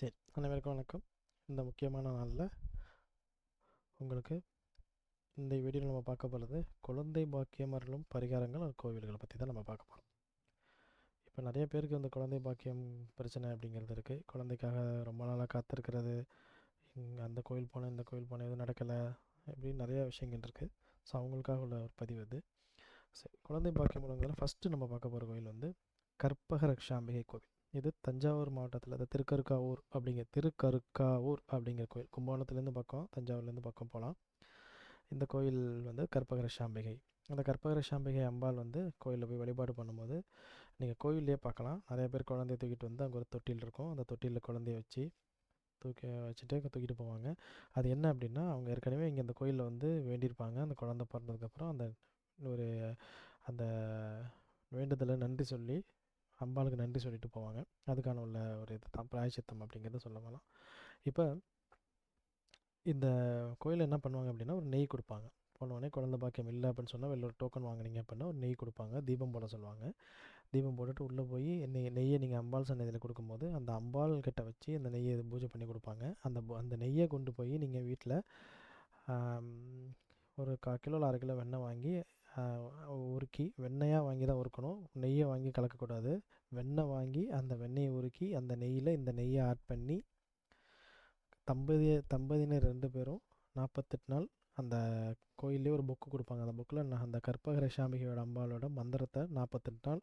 சரி அனைவருக்கும் வணக்கம். இந்த முக்கியமான நாளில் உங்களுக்கு இந்த வீடியோவில் நம்ம பார்க்க போகிறது குழந்தை பாக்கியம் அருளும் பரிகாரங்கள் கோவில்களை பற்றி தான் நம்ம பார்க்க போகிறோம் இப்போ நிறைய பேருக்கு இந்த குழந்தை பாக்கியம் பிரச்சனை அப்படிங்கிறது இருக்குது குழந்தைக்காக ரொம்ப நாளாக காத்திருக்கிறது. இங்கே அந்த கோயில் போனேன் இந்த கோயில் போனேன் எதுவும் நடக்கலை அப்படின்னு நிறையா விஷயங்கள் இருக்குது ஸோ அவங்களுக்காக உள்ள ஒரு பதிவு இது. சரி குழந்தை பாக்கியம் உள்ளவங்களில் ஃபஸ்ட்டு நம்ம பார்க்க போகிற கோயில் வந்து கற்பக ரக்ஷாம்பிகை கோவில். இது தஞ்சாவூர் மாவட்டத்தில் இந்த திருக்கருக்காவூர் அப்படிங்கிற திருக்கருக்காவூர் அப்படிங்கிற கோயில். கும்பகோணத்துலேருந்து பக்கம் தஞ்சாவூர்லேருந்து பக்கம் போகலாம் இந்த கோயில் வந்து கற்பகர சாம்பிகை. அந்த கற்பகர சாம்பிகை அம்பாள் வந்து கோயிலில் போய் வழிபாடு பண்ணும்போது நீங்கள் கோயிலே பார்க்கலாம். நிறைய பேர் குழந்தைய தூக்கிட்டு வந்து அங்கே ஒரு தொட்டில் இருக்கும். அந்த தொட்டிலில் குழந்தைய வச்சு தூக்கி வச்சுட்டு தூக்கிட்டு போவாங்க. அது என்ன அப்படின்னா அவங்க ஏற்கனவே இங்கே அந்த கோயிலில் வந்து வேண்டியிருப்பாங்க. அந்த குழந்தை பிறந்ததுக்கப்புறம் அந்த ஒரு அந்த வேண்டுதலை நன்றி சொல்லி அம்பாளுக்கு நன்றி சொல்லிட்டு போவாங்க. அதுக்கான உள்ள ஒரு இது தான் பிராயச்சித்தம் அப்படிங்கிறத சொல்ல வேணாம் இப்போ இந்த கோயிலில் என்ன பண்ணுவாங்க அப்படின்னா ஒரு நெய் கொடுப்பாங்க. போனோடனே குழந்தை பாக்கியம் இல்லை அப்படின்னு சொன்னால் வெளில ஒரு டோக்கன் வாங்குனீங்க அப்படின்னா ஒரு நெய் கொடுப்பாங்க. தீபம் போட சொல்லுவாங்க. தீபம் போட்டுட்டு உள்ளே போய் நெய் நெய்யை நீங்கள் அம்பாள் சன்னதியில் கொடுக்கும்போது அந்த அம்பாள் கிட்ட வச்சு அந்த நெய்யை பூஜை பண்ணி கொடுப்பாங்க. அந்த அந்த நெய்யை கொண்டு போய் நீங்கள் வீட்டில் ஒரு கா கிலோவில் அரை கிலோ வெண்ணெய் வாங்கி உருக்கி வெண்ணெயாக வாங்கி தான் உருக்கணும். நெய்யை வாங்கி கலக்கக்கூடாது. வெண்ணெய் வாங்கி அந்த வெண்ணெயை உருக்கி அந்த நெய்யில் இந்த நெய்யை ஆட் பண்ணி தம்பதிய தம்பதியினர் ரெண்டு பேரும் நாற்பத்தெட்டு நாள் அந்த கோயிலே ஒரு புக்கு கொடுப்பாங்க. அந்த புக்கில் நான் அந்த கற்பகர சாமிகையோட அம்பாலோட மந்திரத்தை நாற்பத்தெட்டு நாள்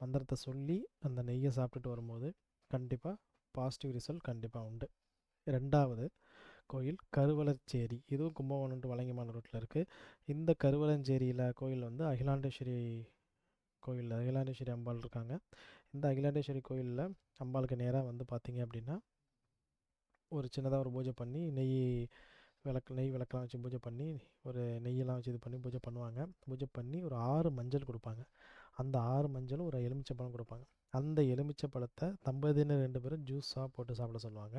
மந்திரத்தை சொல்லி அந்த நெய்யை சாப்பிட்டுட்டு வரும்போது கண்டிப்பாக பாசிட்டிவ் ரிசல்ட் கண்டிப்பாக உண்டு. ரெண்டாவது கோயில் கருவலச்சேரி இதுவும் கும்பகோணம் டு வலங்கிமான ரோட்டில் இருக்குது இந்த கருவலஞ்சேரியில் கோயில் வந்து அகிலாண்டேஸ்வரி கோயில் அகிலாண்டேஸ்வரி அம்பாள் இருக்காங்க. இந்த அகிலாண்டேஸ்வரி கோயிலில் அம்பாளுக்கு நேராக வந்து பார்த்தீங்க அப்படின்னா ஒரு சின்னதாக ஒரு பூஜை பண்ணி நெய் விளக்கு நெய் விளக்கெல்லாம் வச்சு பூஜை பண்ணி ஒரு நெய்யெல்லாம் வச்சு இது பண்ணி பூஜை பண்ணுவாங்க. பூஜை பண்ணி ஒரு ஆறு மஞ்சள் கொடுப்பாங்க. அந்த ஆறு மஞ்சளும் ஒரு எலுமிச்சை பழம் கொடுப்பாங்க. அந்த எலுமிச்சை பழத்தை தம்பதியினர் ரெண்டு பேரும் ஜூஸாக போட்டு சாப்பிட சொல்லுவாங்க.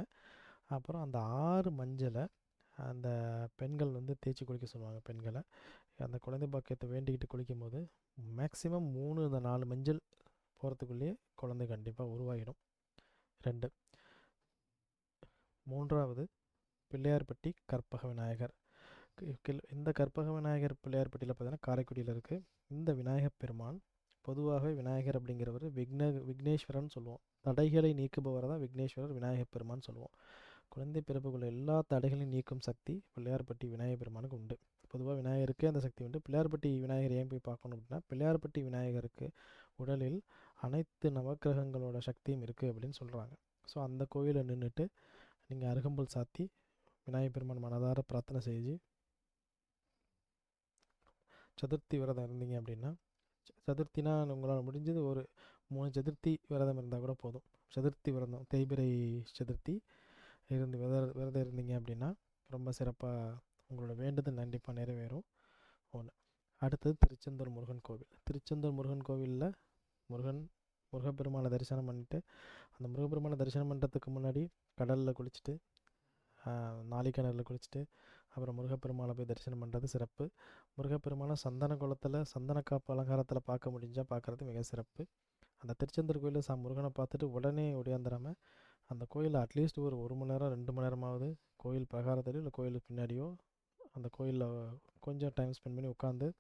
அப்புறம் அந்த ஆறு மஞ்சளை அந்த பெண்கள் வந்து தேய்ச்சி குளிக்க சொல்லுவாங்க பெண்களை. அந்த குழந்தை பாக்கியத்தை வேண்டிக்கிட்டு குளிக்கும் போது மேக்ஸிமம் மூணு இந்த நாலு மஞ்சள் போகிறதுக்குள்ளேயே குழந்தை கண்டிப்பாக உருவாகிடும் ரெண்டு. மூன்றாவது பிள்ளையார்பட்டி கற்பக விநாயகர். கில்- இந்த கற்பக விநாயகர் பிள்ளையார்பட்டியில் பார்த்தீங்கன்னா காரைக்குடியில் இருக்குது இந்த விநாயகப் பெருமான் பொதுவாகவே விநாயகர் அப்படிங்கிறவர் விக்ன விக்னேஸ்வரன் சொல்லுவோம். தடைகளை நீக்குபவர் தான் விக்னேஸ்வரர் விநாயகப் பெருமான் சொல்லுவோம். குழந்தை பிறப்புக்குள்ள எல்லா தடைகளையும் நீக்கும் சக்தி பிள்ளையார்பட்டி விநாயகர் பெருமானுக்கு உண்டு. பொதுவாக விநாயகருக்கே அந்த சக்தி உண்டு. பிள்ளையார்பட்டி விநாயகர் ஏன் போய் பார்க்கணும் அப்படின்னா பிள்ளையார்பட்டி விநாயகருக்கு உடலில் அனைத்து நவக்கிரகங்களோட சக்தியும் இருக்குது அப்படின்னு சொல்கிறாங்க ஸோ அந்த கோயிலில் நின்றுட்டு நீங்கள் அருகம்புல் சாத்தி விநாயகர் பெருமான் மனதார பிரார்த்தனை செஞ்சு சதுர்த்தி விரதம் இருந்தீங்க அப்படின்னா ச- சதுர்த்தினா உங்களால் முடிஞ்சது ஒரு மூணு சதுர்த்தி விரதம் இருந்தால் கூட போதும். சதுர்த்தி விரதம் தேய்பிரை சதுர்த்தி இருந்து விரத விரதம் இருந்தீங்க அப்படின்னா ரொம்ப சிறப்பாக உங்களோட வேண்டுதல் கண்டிப்பாக நிறைவேறும். ஒன்று அடுத்தது திருச்செந்தூர் முருகன் கோவில். திருச்செந்தூர் முருகன் கோவிலில் முருகன் முருகப்பெருமானை தரிசனம் பண்ணிட்டு அந்த முருகப்பெருமானை தரிசனம் பண்ணுறதுக்கு முன்னாடி கடலில் குளிச்சுட்டு நாளிக்கிணறில் குளிச்சுட்டு அப்புறம் முருகப்பெருமானை போய் தரிசனம் பண்ணுறது சிறப்பு. முருகப்பெருமானை சந்தன குளத்தில் சந்தன காப்பு அலங்காரத்தில் பார்க்க முடிஞ்சால் பார்க்குறது மிக சிறப்பு. அந்த திருச்செந்தூர் கோயிலில் சா முருகனை பார்த்துட்டு உடனே ஒடியாந்துடாமல் அந்த கோயிலில் அட்லீஸ்ட் ஒரு ஒரு மணி நேரம் ரெண்டு மணி நேரமாவது கோயில் பிரகாரத்திலையோ இல்லை கோயிலுக்கு பின்னாடியோ அந்த கோயிலில் கொஞ்சம் டைம் ஸ்பெண்ட் பண்ணி உட்காந்து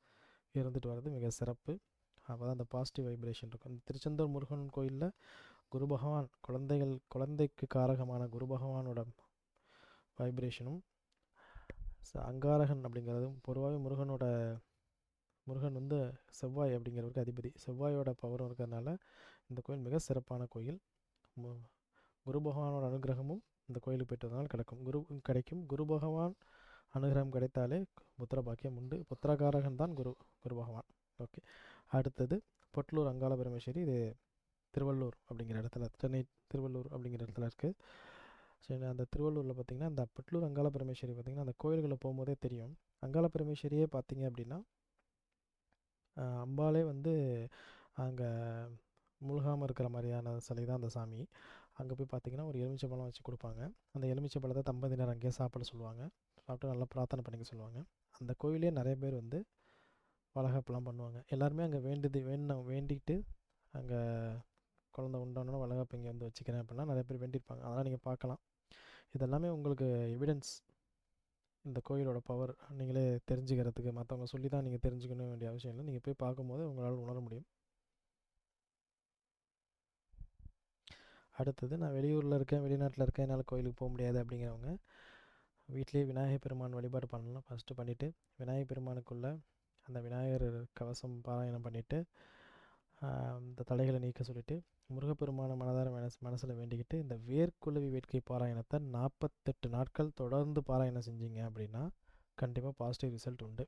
இருந்துட்டு வர்றது மிக சிறப்பு. அப்போ தான் அந்த பாசிட்டிவ் வைப்ரேஷன் இருக்கும். இந்த திருச்செந்தூர் முருகன் கோயிலில் குரு பகவான் குழந்தைகள் குழந்தைக்கு காரகமான குரு பகவானோட வைப்ரேஷனும் ச- அங்காரகன் அப்படிங்கிறதும் பொதுவாகவே முருகனோட முருகன் வந்து செவ்வாய் அப்படிங்கிறவருக்கு அதிபதி. செவ்வாயோட பவரும் இருக்கிறதுனால இந்த கோயில் மிக சிறப்பான கோயில். மு- குரு பகவானோட அனுகிரகமும் இந்த கோயிலுக்கு போயிட்டு கிடைக்கும். குரு கிடைக்கும். குரு பகவான் அனுகிரகம் கிடைத்தாலே புத்திர பாக்கியம் உண்டு. புத்திரகாரகன் தான் குரு குரு பகவான். ஓகே அடுத்தது பொட்லூர் அங்காள பரமேஸ்வரி இது திருவள்ளூர் அப்படிங்கிற இடத்துல சென்னை திருவள்ளூர் அப்படிங்கிற இடத்துல இருக்குது சரி அந்த திருவள்ளூரில் பார்த்திங்கன்னா அந்த பொட்லூர் அங்காள பரமேஸ்வரி பார்த்திங்கன்னா அந்த கோயில்களை போகும்போதே தெரியும். அங்காள பரமேஸ்வரியே பார்த்திங்க அப்படின்னா அம்பாலே அம்பாளே வந்து அங்கே முழுகாமல் இருக்கிற மாதிரியான சிலை தான் அந்த சாமி. அங்கே போய் பார்த்தீங்கன்னா ஒரு எலுமிச்சை பழம் வச்சு கொடுப்பாங்க. அந்த எலுமிச்சை பழத்தை தம்பதியினர் அங்கேயே சாப்பிட சொல்லுவாங்க. சாப்பிட்டு நல்லா பிரார்த்தனை பண்ணிக்க சொல்லுவாங்க. அந்த கோயிலே நிறைய பேர் வந்து வளகாப்புலாம் பண்ணுவாங்க. எல்லாருமே அங்கே வேண்டுது வேணும் வேண்டிக்கிட்டு அங்கே குழந்த உண்டானோன்னா வளகாப்பு இங்கே வந்து வச்சுக்கிறேன் அப்படின்னா நிறைய பேர் வேண்டியிருப்பாங்க. அதெல்லாம் நீங்கள் பார்க்கலாம். இதெல்லாமே உங்களுக்கு எவிடன்ஸ் இந்த கோயிலோட பவர் நீங்களே தெரிஞ்சுக்கிறதுக்கு மற்றவங்க சொல்லி தான் நீங்கள் தெரிஞ்சுக்கணும் வேண்டிய அவசியம் இல்லை. நீங்கள் போய் பார்க்கும்போது உங்களால் உணர முடியும். அடுத்தது நான் வெளியூரில் இருக்கேன் வெளிநாட்டில் இருக்கேன் என்னால் கோயிலுக்கு போக முடியாது அப்படிங்கிறவங்க வீட்டிலேயே விநாயகர் பெருமான் வழிபாடு பண்ணலாம். ஃபஸ்ட்டு பண்ணிவிட்டு விநாயகர் பெருமானுக்குள்ளே அந்த விநாயகர் கவசம் பாராயணம் பண்ணிவிட்டு இந்த தலைகளை நீக்க சொல்லிவிட்டு முருகப்பெருமான மனதார மனசு மனசில் வேண்டிக்கிட்டு இந்த வேர்க்குழுவி வேட்கை பாராயணத்தை நாற்பத்தெட்டு நாட்கள் தொடர்ந்து பாராயணம் செஞ்சீங்க அப்படின்னா கண்டிப்பாக பாசிட்டிவ் ரிசல்ட் உண்டு.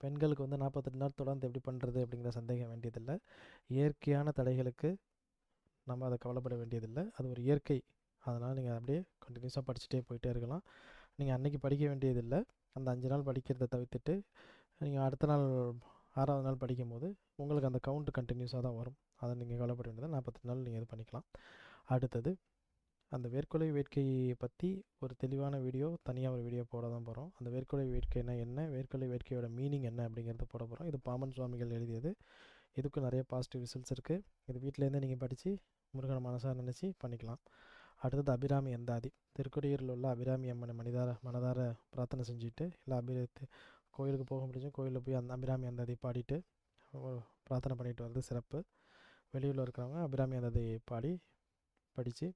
பெண்களுக்கு வந்து நாற்பத்தெட்டு நாள் தொடர்ந்து எப்படி பண்ணுறது அப்படிங்கிற சந்தேகம் வேண்டியதில்லை. இயற்கையான தடைகளுக்கு நம்ம அதை கவலைப்பட வேண்டியதில்லை. அது ஒரு இயற்கை. அதனால் நீங்கள் அப்படியே கண்டினியூஸாக படிச்சுட்டே போயிட்டே இருக்கலாம். நீங்கள் அன்றைக்கி படிக்க வேண்டியதில்லை. அந்த அஞ்சு நாள் படிக்கிறத தவிர்த்துட்டு நீங்கள் அடுத்த நாள் ஆறாவது நாள் படிக்கும்போது உங்களுக்கு அந்த கவுண்ட் கண்டினியூஸாக தான் வரும். அதை நீங்கள் கவலைப்பட வேண்டியது நாற்பத்தெட்டு நாள் நீங்கள் இது பண்ணிக்கலாம். அடுத்தது அந்த வேர்க்கொலை வேட்கையை பற்றி ஒரு தெளிவான வீடியோ தனியாக ஒரு வீடியோ போட தான் போகிறோம் அந்த வேர்க்கொலை வேட்கைனா என்ன வேர்க்கொலை வேட்கையோட மீனிங் என்ன அப்படிங்கிறத போட போகிறோம் இது பாமன் சுவாமிகள் எழுதியது. இதுக்கும் நிறைய பாசிட்டிவ் ரிசல்ட்ஸ் இருக்குது இது வீட்டிலேருந்தே நீங்கள் படித்து முருகனை மனசாக நினச்சி பண்ணிக்கலாம். அடுத்தது அபிராமி எந்தாதி திருக்குடியூரில் உள்ள அபிராமி அம்மனை மனிதார மனதார பிரார்த்தனை செஞ்சுட்டு இல்லை அபிரத்து கோயிலுக்கு போக முடிஞ்சும் கோயிலில் போய் அந்த அபிராமி அந்தாதி பாடிட்டு பிரார்த்தனை பண்ணிட்டு வர்றது சிறப்பு. வெளியூரில் இருக்கிறவங்க அபிராமி அந்தாதி பாடி படித்து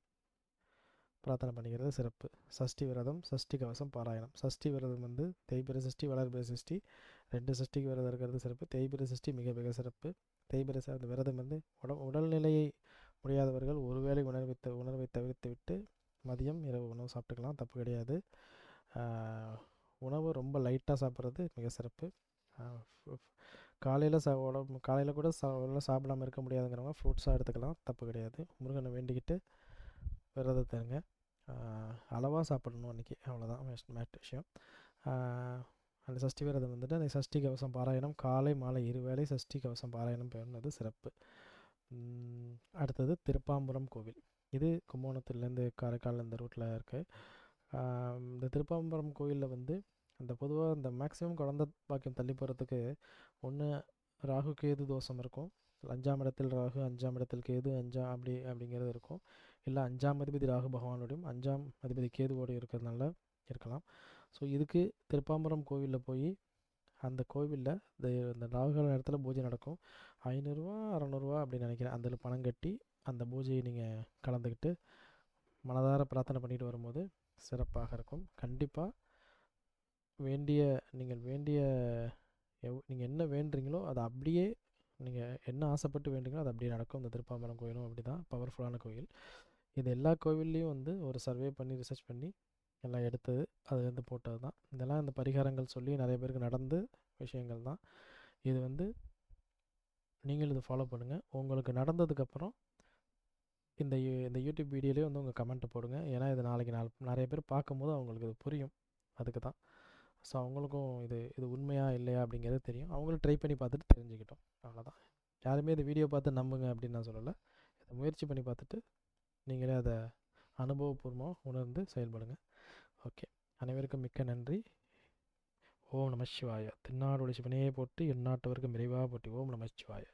பிரார்த்தனை பண்ணிக்கிறது சிறப்பு. சஷ்டி விரதம் சஷ்டி கவசம் பாராயணம். சஷ்டி விரதம் வந்து தேய்பிர சஷ்டி வளர்பிர சஷ்டி ரெண்டு சஷ்டிக்கு விரதம் இருக்கிறது சிறப்பு. தேய்பிர சஷ்டி மிக மிக சிறப்பு. தேய்பிர அந்த விரதம் வந்து உடம்பு உடல்நிலையை முடியாதவர்கள் ஒருவேளை உணர்வை த உணர்வை தவிர்த்து விட்டு மதியம் இரவு உணவு சாப்பிட்டுக்கலாம். தப்பு கிடையாது. உணவு ரொம்ப லைட்டாக சாப்பிட்றது மிக சிறப்பு. காலையில் சா உடம்பு காலையில் கூட சா சாப்பிடாமல் இருக்க முடியாதுங்கிறவங்க ஃப்ரூட்ஸாக எடுத்துக்கலாம். தப்பு கிடையாது. முருகனை வேண்டிக்கிட்டு விரதம் தருங்க அளவாக சாப்பிடணும் அன்றைக்கி அவ்வளோதான் மேட் விஷயம். அந்த சஷ்டி விரதம் வந்துட்டு அந்த சஷ்டி கவசம் பாராயணம் காலை மாலை இருவேளை சஷ்டி கவசம் பாராயணம் பெறுனது சிறப்பு. அடுத்தது திருப்பாம்புரம் கோவில். இது கும்போணத்துலேருந்து காரைக்கால் இந்த ரூட்டில் இருக்குது இந்த திருப்பாம்புரம் கோவிலில் வந்து அந்த பொதுவாக இந்த மேக்ஸிமம் குழந்த பாக்கியம் தள்ளி போகிறதுக்கு ஒன்று ராகு கேது தோஷம் இருக்கும். அஞ்சாம் இடத்தில் ராகு அஞ்சாம் இடத்தில் கேது அஞ்சாம் அப்படி அப்படிங்கிறது இருக்கும். இல்லை அஞ்சாம் அதிபதி ராகு பகவானோடையும் அஞ்சாம் அதிபதி கேதுவோடையும் இருக்கிறதுனால இருக்கலாம். ஸோ இதுக்கு திருப்பாம்பரம் கோவிலில் போய் அந்த கோவிலில் இந்த இந்த ராகுகால நேரத்தில் பூஜை நடக்கும். ஐநூறுரூவா அறநூறுவா அப்படின்னு நினைக்கிறேன். அதில் பணம் கட்டி அந்த பூஜையை நீங்கள் கலந்துக்கிட்டு மனதார பிரார்த்தனை பண்ணிட்டு வரும்போது சிறப்பாக இருக்கும். கண்டிப்பாக வேண்டிய நீங்கள் வேண்டிய எவ் நீங்கள் என்ன வேண்டுறீங்களோ அதை அப்படியே நீங்கள் என்ன ஆசைப்பட்டு வேண்டுங்களோ அது அப்படியே நடக்கும். இந்த திருப்பாம்பரம் கோயிலும் அப்படி தான் பவர்ஃபுல்லான கோயில். இது எல்லா கோவில்லையும் வந்து ஒரு சர்வே பண்ணி ரிசர்ச் பண்ணி எல்லாம் எடுத்தது அதுலேருந்து போட்டது தான். இதெல்லாம் இந்த பரிகாரங்கள் சொல்லி நிறைய பேருக்கு நடந்து விஷயங்கள் தான். இது வந்து நீங்கள் இதை ஃபாலோ பண்ணுங்கள் உங்களுக்கு நடந்ததுக்கப்புறம் இந்த இந்த யூடியூப் வீடியோலேயே வந்து உங்கள் கமெண்ட்டை போடுங்க. ஏன்னா இது நாளைக்கு நாள் நிறைய பேர் பார்க்கும்போது அவங்களுக்கு இது புரியும். அதுக்கு தான். ஸோ அவங்களுக்கும் இது இது உண்மையாக இல்லையா அப்படிங்கிறது தெரியும். அவங்களும் ட்ரை பண்ணி பார்த்துட்டு தெரிஞ்சுக்கிட்டோம். அவ்வளோதான் யாருமே இந்த வீடியோ பார்த்து நம்புங்க அப்படின்னு நான் சொல்லலை. இதை முயற்சி பண்ணி பார்த்துட்டு நீங்களே அதை அனுபவபூர்வமாக உணர்ந்து செயல்படுங்க. ஓகே. அனைவருக்கும் மிக்க நன்றி. ஓம் நம சிவாய. திருநாடு சிவனையே போட்டு எந்நாட்டவருக்கும் விரைவாக போட்டி ஓம் நம சிவாய.